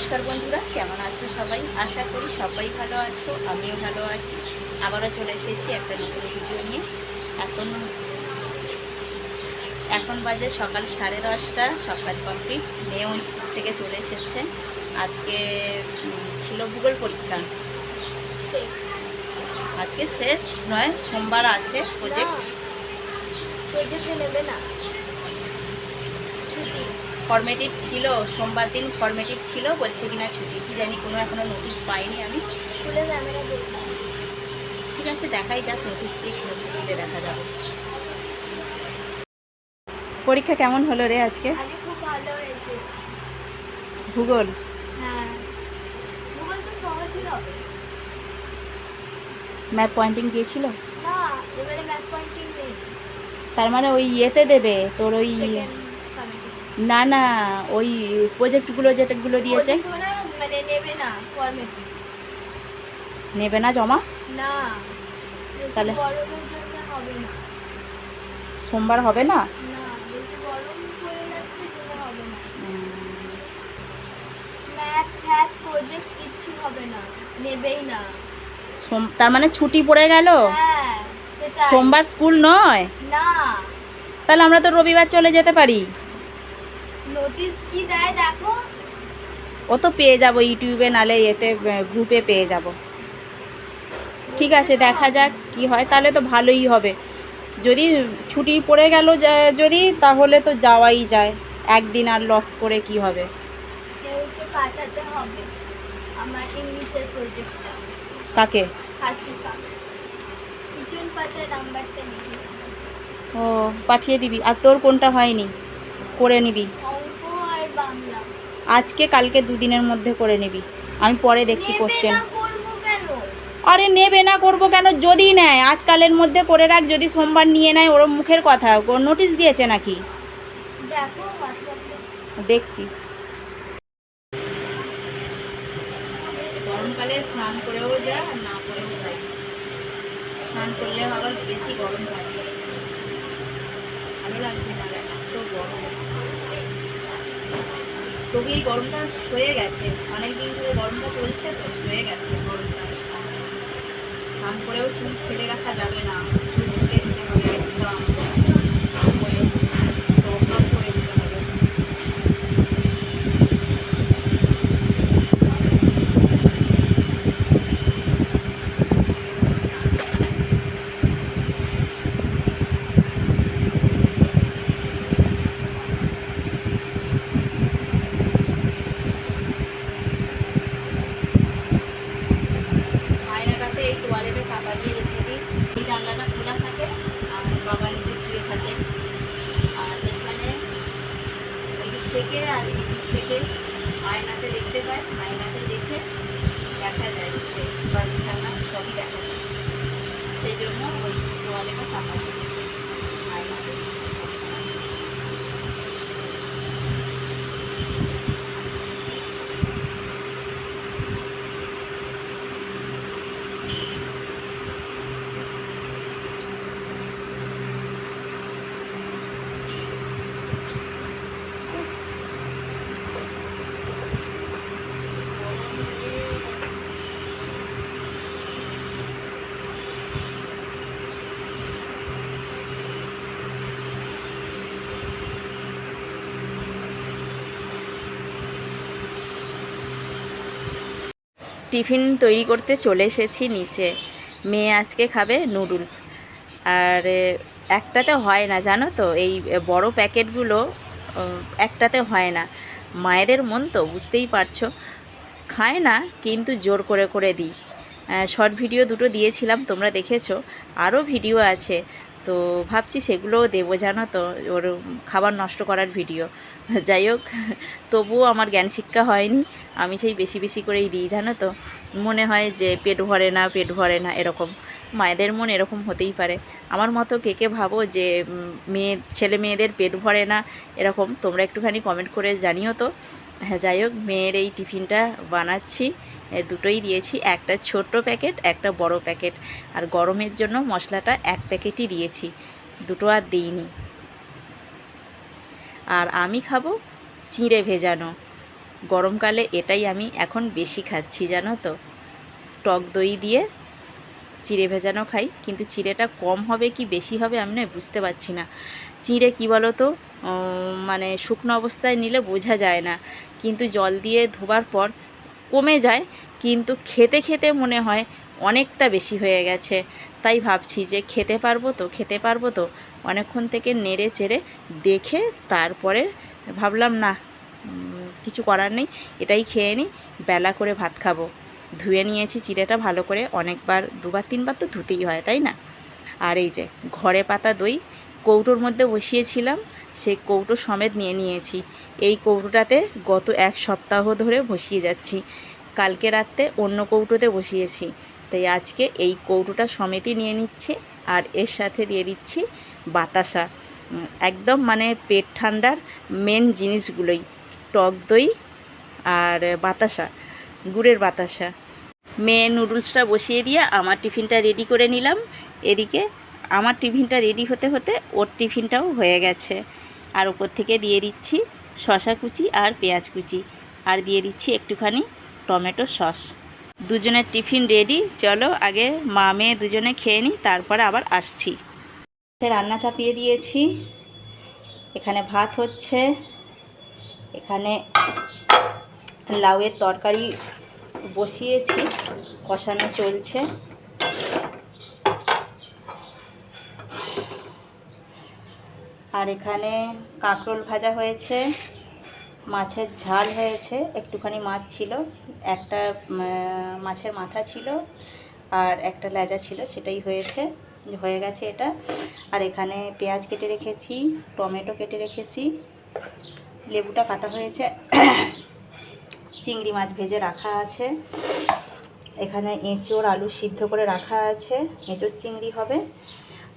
নমস্কার বন্ধুরা, কেমন আছো সবাই? আশা করি সবাই ভালো আছো, আমিও ভালো আছি। আবারও চলে এসেছি একটা নতুন ভিডিও নিয়ে। এখন এখন বাজে সকাল সাড়ে দশটা, সব কাজ কমপ্লিট মেয়েও স্কুল থেকে চলে এসেছে। আজকে ছিল ভূগোল পরীক্ষা। আজকে শেষ নয়, সোমবার আছে প্রজেক্ট প্রজেক্টে নেবে না। ফর্মেটিভ ছিল সোমবার দিন ফর্মেটিভ ছিল বলছে কিনা ছুটি। কি জানি কোনো এখনও নোটিশ পাইনি আমি। স্কুলে ম্যামেরা ঠিক আছে দেখাই যাক নোটিশ দিক নোটিশ দিলে দেখা যাবে। পরীক্ষা কেমন হলো রে আজকে? খুব ভালো হয়েছে। ভূগোল? হ্যাঁ। ভূগোল তো সহজই হবে। ম্যাপ পয়েন্টিং দিয়েছিল? না এবারে ম্যাথ পয়েন্টিং নেই। তার মানে ওই ইয়েতে দেবে তোর ওই না না ওই প্রজেক্টগুলো যেটাগুলো দিয়েছে। মানে নেবে না নেবে না জমা? না। তাহলে? সোমবার হবে না? তার মানে ছুটি পড়ে গেল? হ্যাঁ সোমবার স্কুল নয়? তাহলে আমরা তো রবিবার চলে যেতে পারি। নোটিশ কি দেয় দেখো? ও তো পেয়ে যাব ইউটিউবে নালে এতে গ্রুপে পেয়ে যাব। ঠিক আছে দেখা যাক কি হয়। তাহলে তো ভালোই হবে। যদি ছুটি পড়ে গেল যদি তাহলে তো যাওয়াই যায়। একদিন আর লস করে কি হবে? কেউকে পাঠাতে হবে আমার ইংলিশের প্রজেক্টটা তাকে পিছন নাম্বারটা লিখেছি ও পাঠিয়ে দিবি। আর তোর কোনটা হয়নি? করে নিবি। আজকে কালকে দুদিনের মধ্যে করে নিবি। আমি পরে দেখছি কোশ্চেন আরে নেবে না করব কেন? যদি নেয় আজকালের মধ্যে করে রাখ যদি সোমবার নিয়ে নেয় ওর মুখের কথা। নোটিশ দিয়েছে নাকি? দেখছি। গরমকালে স্নান করেও যা না করেও যায় স্নান করলে আবার বেশি গরম লাগে। ভালো লাগছে না এত গরম। তবু এই গরমটা সয়ে গেছে। অনেক দিন ধরে গরমটা চলছে তো সয়ে গেছে গরমটা। স্নান করেও চুল ফেলে রাখা যাবে না। চুল ফেলে দিতে হবে একদম করে টক করে দিতে হবে আয়নাটাতে এই তোয়ালেটা চাপা দিয়ে রেখে দিই এই জানলাটা খোলা থাকে, আর বাবা নিচে শুয়ে থাকে। আর এখানে এদিক থেকে আর এদিক থেকে আয়নাতে দেখতে পাই আয়নাতে দেখে দেখা যায় যে বা বিছানা সবই দেখা যায়। সেই জন্য ওই তোয়ালেটা চাপা দিয়ে আয়নাতে। টিফিন তৈরি করতে চলে এসেছি নিচে। মেয়ে আজকে খাবে নুডলস। আর একটাতে হয় না, জানো তো? এই বড় প্যাকেটগুলো একটাতে হয় না। মায়েদের মন তো, বুঝতেই পারছ। খায় না, কিন্তু জোর করে করে দিই। শর্ট ভিডিও দুটো দিয়েছিলাম, তোমরা দেখেছ। আরও ভিডিও আছে। তো ভাবছি সেগুলোও দেবো, জানো তো, ওর খাবার নষ্ট করার ভিডিও। যাই হোক, তবুও আমার জ্ঞান শিক্ষা হয়নি, আমি সেই বেশি বেশি করেই দিই, জানো তো। মনে হয় যে পেট ভরে না, পেট ভরে না, এরকম। মায়েদের মন এরকম হতেই পারে। আমার মতো কে কে ভাবো যে মেয়ে, ছেলে মেয়েদের পেট ভরে না, এরকম। তোমরা একটুখানি কমেন্ট করে জানিও তো। হ্যাঁ যাই হোক, মেয়ের এই টিফিনটা বানাচ্ছি। দুটোই দিয়েছি, একটা ছোট্ট প্যাকেট, একটা বড় প্যাকেট। আর গরমের জন্য মশলাটা এক প্যাকেটই দিয়েছি, দুটো আর দিইনি। আর আমি খাব চিঁড়ে ভেজানো। গরমকালে এটাই আমি এখন বেশি খাচ্ছি, জানো তো? টক দই দিয়ে চিড়ে ভেজানো খাই, কিন্তু চিড়েটা কম হবে কি বেশি হবে আমি না বুঝতে পারছি না। চিড়ে কি বলো তো মানে শুকনো অবস্থায় নিলে বোঝা যায় না। কিন্তু জল দিয়ে ধোবার পর কমে যায়, কিন্তু খেতে খেতে মনে হয় অনেকটা বেশি হয়ে গেছে। তাই ভাবছি যে খেতে পারব তো, খেতে পারব তো। অনেকক্ষণ থেকে নেড়ে চেড়ে দেখে তারপরে ভাবলাম, না কিছু করার নেই, এটাই খেয়ে নিই বেলা করে ভাত খাব। ধুয়ে নিয়েছি চিড়েটা ভালো করে, অনেকবার দুবার তিনবার তো ধুতেই হয়, তাই না? আর এই যে ঘরে পাতা দই, কৌটোর মধ্যে বসিয়েছিলাম, সেই কৌটো সমেত নিয়ে নিয়েছি। এই কৌটোটাতে গত এক সপ্তাহ ধরে বসিয়ে যাচ্ছি। কালকে রাত্রে অন্য কৌটোতে বসিয়েছি। তাই আজকে এই কৌটোটা সমেতই নিয়ে নিচ্ছে আর এর সাথে দিয়ে দিচ্ছি বাতাসা। একদম মানে পেট ঠান্ডার মেন জিনিসগুলোই, টক দই আর বাতাসা, গুড়ের বাতাসা। মেয়ে নুডলসটা বসিয়ে দিয়ে আমার টিফিনটা রেডি করে নিলাম। এদিকে আমার টিফিনটা রেডি হতে হতে ওর টিফিনটাও হয়ে গেছে। আর ওপর থেকে দিয়ে দিচ্ছি শশা কুচি আর পেঁয়াজ কুচি। আর দিয়ে দিচ্ছি একটুখানি টমেটো সস। দুজনের টিফিন রেডি। চলো আগে মা মেয়ে দুজনে খেয়ে নিই, তারপরে আবার আসছি। রান্না চাপিয়ে দিয়েছি। এখানে ভাত হচ্ছে। এখানে লাউয়ের তরকারি বসিয়েছি, কষানো চলছে। আর এখানে কাঁকরোল ভাজা হয়েছে, মাছের ঝাল হয়েছে, একটুখানি মাছ ছিল, একটা মাছের মাথা ছিল, আর একটা লেজা ছিল, সেটাই হয়েছে, হয়ে গেছে এটা। আর এখানে পেঁয়াজ কেটে রেখেছি, টমেটো কেটে রেখেছি, লেবুটা কাটা হয়েছে। চিংড়ি মাছ ভেজে রাখা আছে। এখানে এঁচোড়, আলু সিদ্ধ করে রাখা আছে। এঁচোড় চিংড়ি হবে।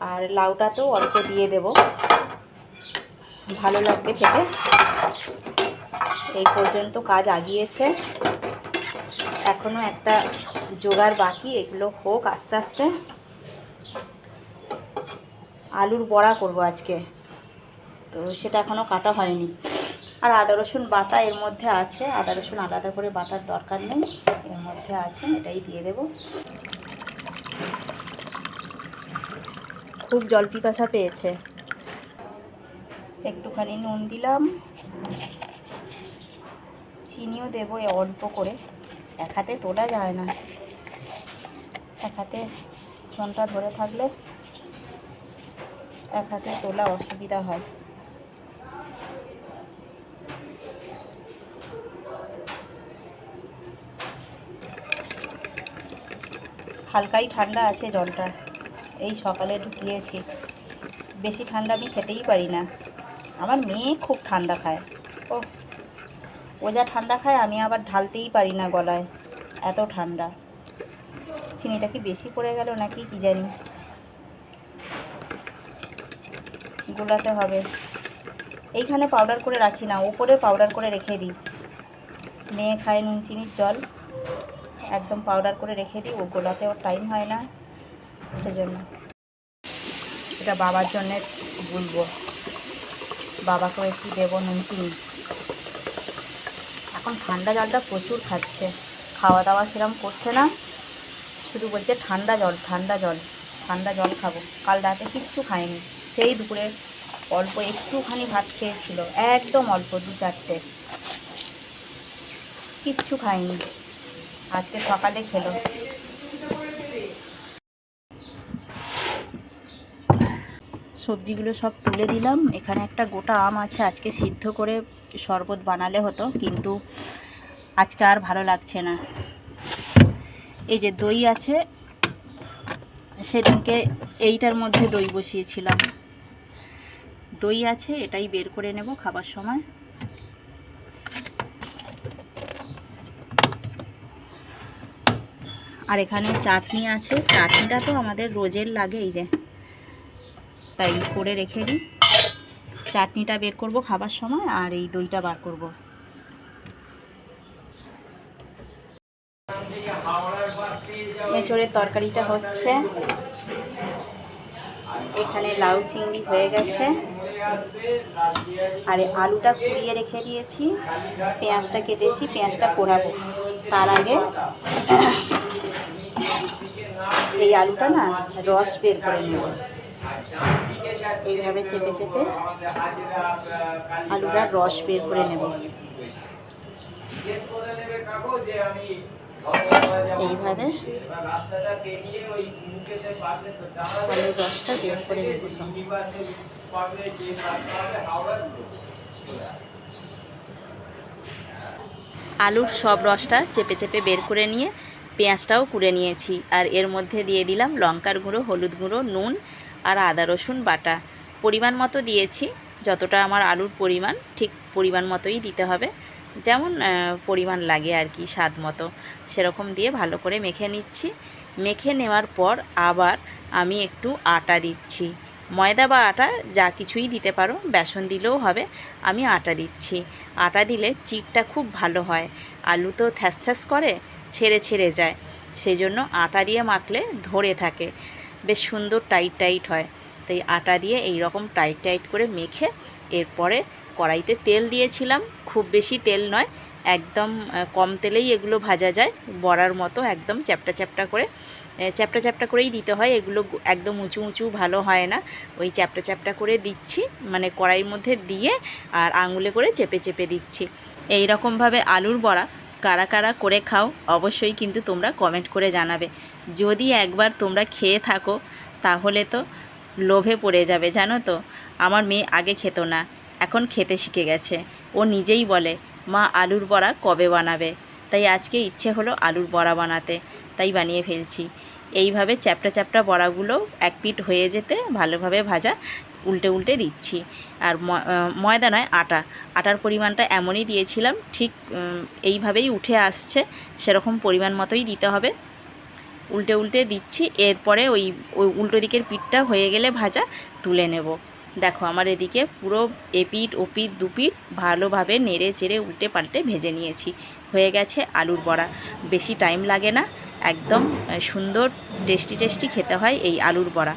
আর লাউটাতেও অল্প দিয়ে দেব। ভালো লাগবে খেতে। এই পর্যন্ত কাজ আগিয়েছে। এখনও একটা জোগাড় বাকি, এগুলো হোক আস্তে আস্তে। আলুর বড়া করব আজকে। তো সেটা এখনও কাটা হয়নি। আর আদা রসুন বাটা এর মধ্যে আছে। আদা রসুন আলাদা করে বাটার দরকার নেই। এর মধ্যে আছে, এটাই দিয়ে দেব। খুব জল পিপাসা পেয়েছে। একটুখানি নুন দিলাম। চিনিও দেবো অল্প করে। এক হাতে তোলা যায় না। এক হাতে ফোনটা ধরে থাকলে এক হাতে তোলা অসুবিধা হয়। হালকাই ঠান্ডা আছে জলটা। এই সকালে ঢুকিয়েছি। বেশি ঠান্ডা আমি খেতেই পারি না। আমার মেয়ে খুব ঠান্ডা খায়। ও ও যা ঠান্ডা খায়, আমি আবার ঢালতেই পারি না গলায়। এত ঠান্ডা। চিনিটা কি বেশি পড়ে গেল নাকি কি জানি। গোলাতে হবে। এইখানে পাউডার করে রাখি না, ওপরে পাউডার করে রেখে দিই। মেয়ে খায় নুন, চিনির জল। একদম পাউডার করে রেখে দিই, ও গোলাতে ওর টাইম হয় না, সেজন্য। এটা বাবার জন্যে বলব বাবাকেও একটু দেবো নুন, চিনি। এখন ঠান্ডা জলটা প্রচুর খাচ্ছে। খাওয়া দাওয়া সেরকম করছে না। শুধু বলছে ঠান্ডা জল ঠান্ডা জল ঠান্ডা জল খাব। কাল রাতে কিচ্ছু খায়নি সেই দুপুরে অল্প একটুখানি ভাত খেয়েছিল, একদম অল্প দু চারটে কিচ্ছু খায়নি আজকে সকালে খেলো। সবজিগুলো সব তুলে দিলাম। এখানে একটা গোটা আম আছে, আজকে সিদ্ধ করে শরবত বানালে হতো, কিন্তু আজকে আর ভালো লাগছে না। এই যে দই আছে, সেদিনকে এইটার মধ্যে দই বসিয়েছিলাম। দই আছে, এটাই বের করে নেব খাবার সময়। আর এখানে চাটনি আছে। চাটনিটা তো আমাদের রোজের লাগে, এই যে। তাই করে রেখে দিই। চাটনিটা বের করব খাবার সময় আর এই দইটা বার করব। এঁচড়ের তরকারিটা হচ্ছে। এখানে লাউ চিংড়ি হয়ে গেছে। আর আলুটা কুড়িয়ে রেখে দিয়েছি। পেঁয়াজটা কেটেছি, পেঁয়াজটা কোরাবো তার আগে এই আলুটা না রস বের করে নেব। এইভাবে চেপে চেপে আলুটার রস বের করে নেব। এইভাবে আলুর রসটা বের করে নেব আলুর সব রসটা চেপে চেপে বের করে নিয়ে পেঁয়াজটাও কুড়ে নিয়েছি। আর এর মধ্যে দিয়ে দিলাম লঙ্কার গুঁড়ো, হলুদ গুঁড়ো, নুন আর আদা, রসুন বাটা। পরিমাণ মতো দিয়েছি, যতটা আমার আলুর পরিমাণ, ঠিক পরিমাণ মতোই দিতে হবে। যেমন পরিমাণ লাগে আর কি, স্বাদ মতো। সেরকম দিয়ে ভালো করে মেখে নিচ্ছি। মেখে নেওয়ার পর আবার আমি একটু আটা দিচ্ছি। ময়দা বা আটা যা কিছুই দিতে পারো, বেসন দিলেও হবে, আমি আটা দিচ্ছি। আটা দিলে চিপটা খুব ভালো হয়। আলু তো থ্যাস থ্যাস করে ছেড়ে ছেড়ে যায়। সেই জন্য আটা দিয়ে মাখলে ধরে থাকে। বেশ সুন্দর টাইট টাইট হয়। তাই আটা দিয়ে এই রকম টাইট টাইট করে মেখে এরপরে কড়াইতে তেল দিয়েছিলাম। খুব বেশি তেল নয়, একদম কম তেলেই এগুলো ভাজা যায়। বড়ার মতো একদম চ্যাপটা চ্যাপটা করে চ্যাপটা চ্যাপটা করেই দিতে হয়। এগুলো একদম উঁচু উঁচু ভালো হয় না। ওই চ্যাপটা চ্যাপটা করে দিচ্ছি। মানে কড়াইয়ের মধ্যে দিয়ে আর আঙুলে করে চেপে চেপে দিচ্ছি। এই রকমভাবে আলুর বড়া কারা কারা করে খাও, অবশ্যই কিন্তু তোমরা কমেন্ট করে জানাবে। যদি একবার তোমরা খেয়ে থাকো, তাহলে তো লোভে পড়ে যাবে, জানো তো? আমার মেয়ে আগে খেত না, এখন খেতে শিখে গেছে। ও নিজেই বলে, মা, আলুর বড়া কবে বানাবে? তাই আজকে ইচ্ছে হলো আলুর বড়া বানাতে, তাই বানিয়ে ফেলছি। এইভাবে চ্যাপটা চ্যাপটা বড়াগুলো এক পিঠ হয়ে যেতে, ভালোভাবে ভাজা উল্টে উল্টে দিচ্ছি। আর ময়দা নয়, আটা। আটার পরিমাণটা এমনই দিয়েছিলাম, ঠিক এইভাবেই উঠে আসছে, সেরকম পরিমাণ মতোই দিতে হবে। উল্টে উল্টে দিচ্ছি, এরপরে ওই ওই উল্টো দিকের পিঠটা হয়ে গেলে ভাজা তুলে নেব। দেখো, আমার এদিকে পুরো এপিট ওপিট দুপিট ভালোভাবে নেড়ে চেড়ে উল্টে পাল্টে ভেজে নিয়েছি। হয়ে গেছে আলুর বড়া। বেশি টাইম লাগে না, একদম সুন্দর, টেস্টি টেস্টি খেতে হয় এই আলুর বড়া।